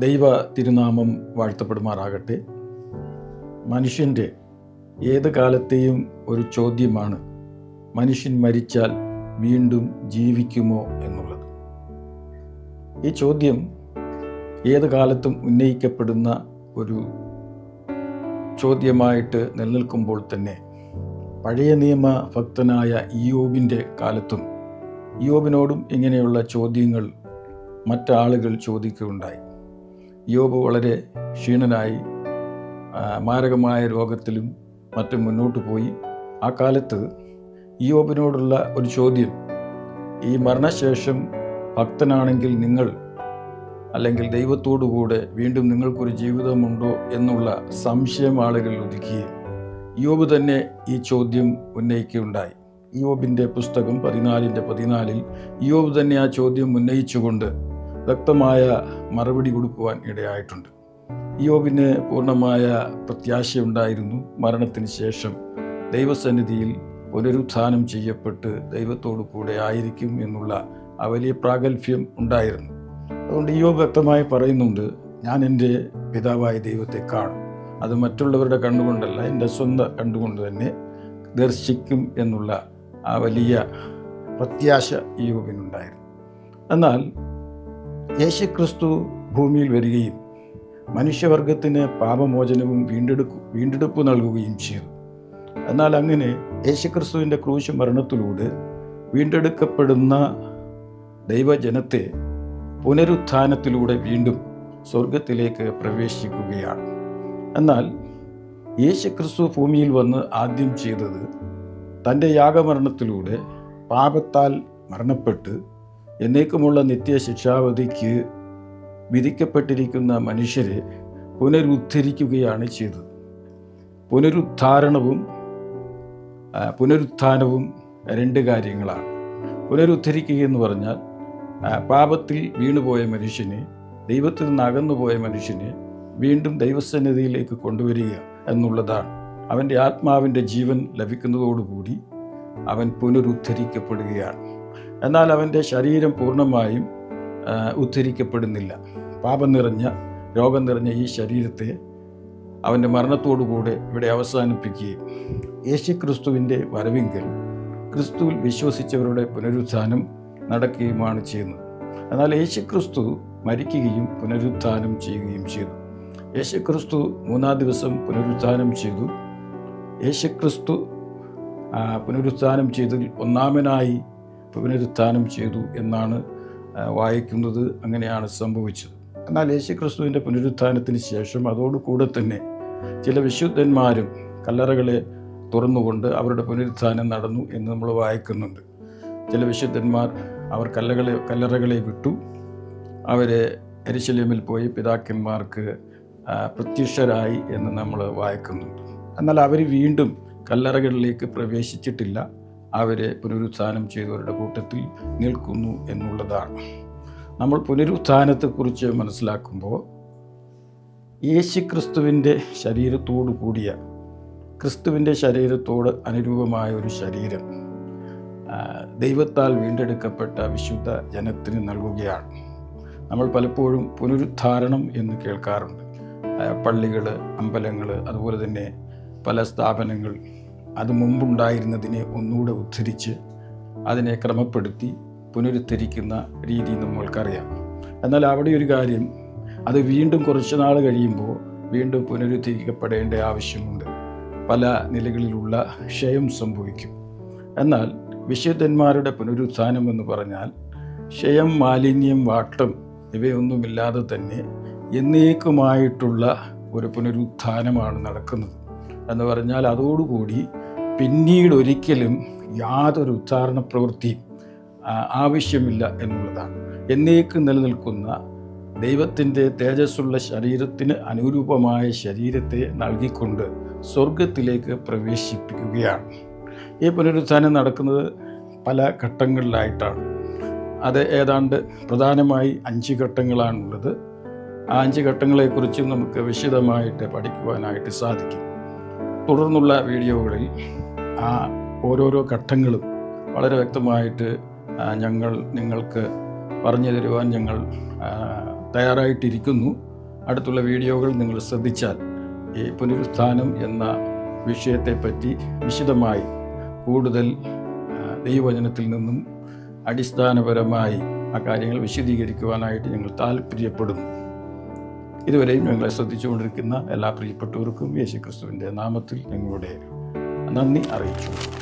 ദൈവ തിരുനാമം വാഴ്ത്തപ്പെടുമാറാകട്ടെ. മനുഷ്യന്റെ ഏത് കാലത്തെയും ഒരു ചോദ്യമാണ് മനുഷ്യൻ മരിച്ചാൽ വീണ്ടും ജീവിക്കുമോ എന്നുള്ളത്. ഈ ചോദ്യം ഏത് കാലത്തും ഉന്നയിക്കപ്പെടുന്ന ഒരു ചോദ്യമായിട്ട് നിലനിൽക്കുമ്പോൾ തന്നെ പഴയ നിയമ ഭക്തനായ ഇയോബിന്റെ കാലത്തും ഇയോബിനോടും ഇങ്ങനെയുള്ള ചോദ്യങ്ങൾ മറ്റാളുകൾ ചോദിക്കുകയുണ്ടായി. യോബ് വളരെ ക്ഷീണനായി മാരകമായ രോഗത്തിലും മറ്റും മുന്നോട്ട് പോയി. ആ കാലത്ത് യോബിനോടുള്ള ഒരു ചോദ്യം ഈ മരണശേഷം ഭക്തനാണെങ്കിൽ നിങ്ങൾ അല്ലെങ്കിൽ ദൈവത്തോടുകൂടെ വീണ്ടും നിങ്ങൾക്കൊരു ജീവിതമുണ്ടോ? എന്നുള്ള സംശയം ആളുകൾ ഒതുക്കുകയും യോബ് തന്നെ ഈ ചോദ്യം ഉന്നയിക്കുകയുണ്ടായി. യോബിന്റെ പുസ്തകം പതിനാലിന്റെ പതിനാലിൽ യോബ് തന്നെ ആ ചോദ്യം ഉന്നയിച്ചുകൊണ്ട് വ്യക്തമായ മറുപടി കൊടുക്കുവാൻ ഇടയായിട്ടുണ്ട്. യോബിന് പൂർണമായ പ്രത്യാശയുണ്ടായിരുന്നു. മരണത്തിന് ശേഷം ദൈവസന്നിധിയിൽ പുനരുത്ഥാനം ചെയ്യപ്പെട്ട് ദൈവത്തോടു കൂടെ ആയിരിക്കും എന്നുള്ള ആ വലിയ പ്രാഗൽഭ്യം ഉണ്ടായിരുന്നു. അതുകൊണ്ട് യോബ് വ്യക്തമായി പറയുന്നുണ്ട് ഞാൻ എന്റെ പിതാവായ ദൈവത്തെ കാണും. അത് മറ്റുള്ളവരുടെ കണ്ടുകൊണ്ടല്ല എന്റെ സ്വന്തം കണ്ടുകൊണ്ട് തന്നെ ദർശിക്കും എന്നുള്ള ആ വലിയ പ്രത്യാശ യോബിനുണ്ടായിരുന്നു എന്നാൽ യേശുക്രിസ്തു ഭൂമിയിൽ വരികയും മനുഷ്യവർഗത്തിന് പാപമോചനവും വീണ്ടെടുക്കു വീണ്ടെടുപ്പ് നൽകുകയും ചെയ്തു. എന്നാൽ അങ്ങനെ യേശുക്രിസ്തുവിന്റെ ക്രൂശ് മരണത്തിലൂടെ വീണ്ടെടുക്കപ്പെടുന്ന ദൈവജനത്തെ പുനരുത്ഥാനത്തിലൂടെ വീണ്ടും സ്വർഗത്തിലേക്ക് പ്രവേശിക്കുകയാണ്. എന്നാൽ യേശുക്രിസ്തു ഭൂമിയിൽ വന്ന് ആദ്യം ചെയ്തത് തന്റെ യാഗമരണത്തിലൂടെ പാപത്താൽ മരണപ്പെട്ട് എന്നേക്കുമുള്ള നിത്യ നിത്യശിക്ഷാവധിക്ക് വിധിക്കപ്പെട്ടിരിക്കുന്ന മനുഷ്യരെ പുനരുദ്ധരിക്കുകയാണ് ചെയ്തത്. പുനരുദ്ധാരണവും പുനരുത്ഥാനവും രണ്ട് കാര്യങ്ങളാണ്. പുനരുദ്ധരിക്കുക എന്ന് പറഞ്ഞാൽ പാപത്തിൽ വീണുപോയ മനുഷ്യനെ ദൈവത്തിൽ നിന്ന് അകന്നുപോയ മനുഷ്യനെ വീണ്ടും ദൈവസന്നിധിയിലേക്ക് കൊണ്ടുവരിക എന്നുള്ളതാണ്. അവന്റെ ആത്മാവിന്റെ ജീവൻ ലഭിക്കുന്നതോടുകൂടി അവൻ പുനരുദ്ധരിക്കപ്പെടുകയാണ്. എന്നാൽ അവന്റെ ശരീരം പൂർണമായും ഉദ്ധരിക്കപ്പെടുന്നില്ല. പാപം നിറഞ്ഞ രോഗം നിറഞ്ഞ ഈ ശരീരത്തെ അവന്റെ മരണത്തോടുകൂടെ ഇവിടെ അവസാനിപ്പിക്കുകയും യേശു ക്രിസ്തുവിന്റെ വരവിങ്കൽ ക്രിസ്തുവിൽ വിശ്വസിച്ചവരുടെ പുനരുത്ഥാനം നടക്കുകയുമാണ് ചെയ്യുന്നത്. എന്നാൽ യേശു ക്രിസ്തു മരിക്കുകയും പുനരുത്ഥാനം ചെയ്യുകയും ചെയ്തു. യേശു ക്രിസ്തു മൂന്നാം ദിവസം പുനരുത്ഥാനം ചെയ്തു. യേശു ക്രിസ്തു ആ, പുനരുത്ഥാനം ചെയ്തതിൽ ഒന്നാമനായി പുനരുത്ഥാനം ചെയ്തു എന്നാണ് വായിക്കുന്നത് അങ്ങനെയാണ് സംഭവിച്ചത്. എന്നാൽ യേശു ക്രിസ്തുവിന്റെ പുനരുത്ഥാനത്തിന് ശേഷം അതോടുകൂടെ തന്നെ ചില വിശുദ്ധന്മാരും കല്ലറകളെ തുറന്നുകൊണ്ട് അവരുടെ പുനരുത്ഥാനം നടന്നു എന്ന് നമ്മൾ വായിക്കുന്നുണ്ട്. ചില വിശുദ്ധന്മാർ അവർ കല്ലകളെ കല്ലറകളെ വിട്ടു. അവരെ എരിശല്യമിൽ പോയി പിതാക്കന്മാർക്ക് പ്രത്യക്ഷരായി എന്ന് നമ്മൾ വായിക്കുന്നുണ്ട്. എന്നാൽ അവർ വീണ്ടും കല്ലറകളിലേക്ക് പ്രവേശിച്ചിട്ടില്ല. അവരെ പുനരുത്ഥാനം ചെയ്തവരുടെ കൂട്ടത്തിൽ നിൽക്കുന്നു എന്നുള്ളതാണ്. നമ്മൾ പുനരുത്ഥാനത്തെക്കുറിച്ച് മനസ്സിലാക്കുമ്പോൾ യേശു ക്രിസ്തുവിന്റെ ശരീരത്തോടു കൂടിയ ക്രിസ്തുവിന്റെ ശരീരത്തോട് അനുരൂപമായ ഒരു ശരീരം ദൈവത്താൽ വീണ്ടെടുക്കപ്പെട്ട വിശുദ്ധ ജനത്തിന് നൽകുകയാണ്. നമ്മൾ പലപ്പോഴും പുനരുദ്ധാരണം എന്ന് കേൾക്കാറുണ്ട്. പള്ളികൾ അമ്പലങ്ങൾ അതുപോലെ തന്നെ പല സ്ഥാപനങ്ങൾ അത് മുമ്പുണ്ടായിരുന്നതിനെ ഒന്നുകൂടെ ഉദ്ധരിച്ച് അതിനെ ക്രമപ്പെടുത്തി പുനരുദ്ധരിക്കുന്ന രീതി നമ്മൾക്കറിയാം. എന്നാൽ അവിടെ ഒരു കാര്യം അത് വീണ്ടും കുറച്ച് നാൾ കഴിയുമ്പോൾ വീണ്ടും പുനരുദ്ധരിക്കപ്പെടേണ്ട ആവശ്യമുണ്ട്. പല നിലകളിലുള്ള ക്ഷയം സംഭവിക്കും. എന്നാൽ വിശുദ്ധന്മാരുടെ പുനരുത്ഥാനം എന്ന് പറഞ്ഞാൽ ക്ഷയം മാലിന്യം വാട്ടം ഇവയൊന്നുമില്ലാതെ തന്നെ എന്നേക്കുമായിട്ടുള്ള ഒരു പുനരുത്ഥാനമാണ് നടക്കുന്നത്. എന്ന് പറഞ്ഞാൽ അതോടുകൂടി പിന്നീട് ഒരിക്കലും യാതൊരു ഉച്ചാരണ പ്രവൃത്തി ആവശ്യമില്ല എന്നുള്ളതാണ്. എന്നേക്ക് നിലനിൽക്കുന്ന ദൈവത്തിന്റെ തേജസ്സുള്ള ശരീരത്തിന് അനുരൂപമായ ശരീരത്തെ നൽകിക്കൊണ്ട് സ്വർഗത്തിലേക്ക് പ്രവേശിപ്പിക്കുകയാണ്. ഈ പുനരുത്ഥാനം നടക്കുന്നത് പല ഘട്ടങ്ങളിലായിട്ടാണ്. അത് ഏതാണ്ട് പ്രധാനമായി അഞ്ച് ഘട്ടങ്ങളാണുള്ളത്. ആ അഞ്ച് ഘട്ടങ്ങളെക്കുറിച്ചും നമുക്ക് വിശദമായിട്ട് പഠിക്കുവാനായിട്ട് സാധിക്കും. തുടർന്നുള്ള വീഡിയോകളിൽ ആ ഓരോരോ ഘട്ടങ്ങളും വളരെ വ്യക്തമായിട്ട് ഞങ്ങൾ നിങ്ങൾക്ക് പറഞ്ഞു തരുവാൻ ഞങ്ങൾ തയ്യാറായിട്ടിരിക്കുന്നു. അടുത്തുള്ള വീഡിയോകൾ നിങ്ങൾ ശ്രദ്ധിച്ചാൽ ഈ പുനരുത്ഥാനം എന്ന വിഷയത്തെപ്പറ്റി വിശദമായി കൂടുതൽ ദൈവവചനത്തിൽ നിന്നും അടിസ്ഥാനപരമായി ആ കാര്യങ്ങൾ വിശദീകരിക്കുവാനായിട്ട് ഞങ്ങൾ താല്പര്യപ്പെടുന്നു ഇതുവരെയും ഞങ്ങളെ ശ്രദ്ധിച്ചുകൊണ്ടിരിക്കുന്ന എല്ലാ പ്രിയപ്പെട്ടവർക്കും യേശുക്രിസ്തുവിന്റെ നാമത്തിൽ ഞങ്ങളുടെ നന്ദി അറിയിച്ചു.